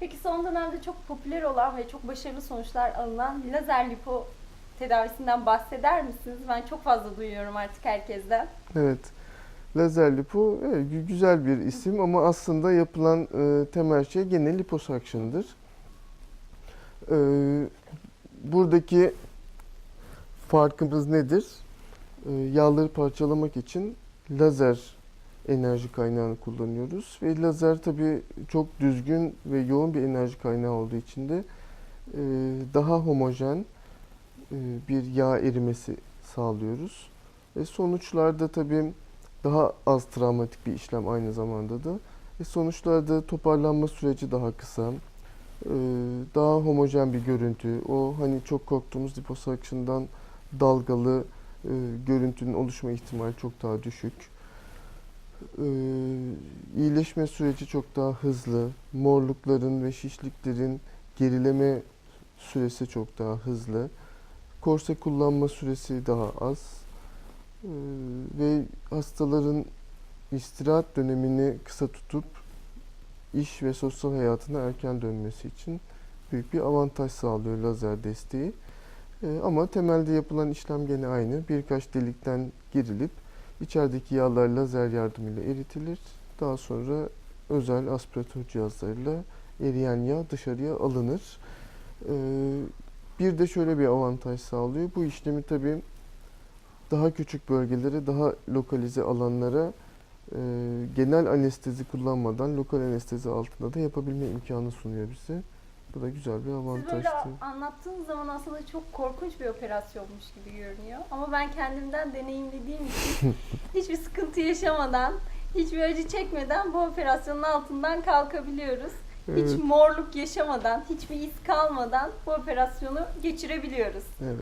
Peki son dönemde çok popüler olan ve çok başarılı sonuçlar alınan lazer lipo tedavisinden bahseder misiniz? Ben çok fazla duyuyorum artık herkesten. Evet. Lazer lipo evet, gü- güzel bir isim ama aslında yapılan e, temel şey gene liposuction'dır. E, buradaki farkımız nedir? E, yağları parçalamak için lazer enerji kaynağını kullanıyoruz ve lazer tabii çok düzgün ve yoğun bir enerji kaynağı olduğu için de e, daha homojen e, bir yağ erimesi sağlıyoruz. Ve sonuçlarda tabii daha az travmatik bir işlem aynı zamanda da. E sonuçlarda toparlanma süreci daha kısa. E, daha homojen bir görüntü. O hani çok korktuğumuz liposuction'dan dalgalı e, görüntünün oluşma ihtimali çok daha düşük. E, iyileşme süreci çok daha hızlı. Morlukların ve şişliklerin gerileme süresi çok daha hızlı. Korse kullanma süresi daha az. Ee, ve hastaların istirahat dönemini kısa tutup iş ve sosyal hayatına erken dönmesi için büyük bir avantaj sağlıyor lazer desteği. Ee, ama temelde yapılan işlem gene aynı. Birkaç delikten girilip içerideki yağlar lazer yardımıyla eritilir. Daha sonra özel aspiratör cihazlarıyla eriyen yağ dışarıya alınır. Ee, bir de şöyle bir avantaj sağlıyor. Bu işlemi tabii daha küçük bölgelere, daha lokalize alanlara e, genel anestezi kullanmadan lokal anestezi altında da yapabilme imkanı sunuyor bize. Bu da güzel bir Siz avantaj. böyle anlattığınız zaman aslında çok korkunç bir operasyonmuş gibi görünüyor. Ama ben kendimden deneyimlediğim için hiçbir sıkıntı yaşamadan, hiçbir acı çekmeden bu operasyonun altından kalkabiliyoruz. Hiç Evet. morluk yaşamadan, hiçbir iz kalmadan bu operasyonu geçirebiliyoruz. Evet.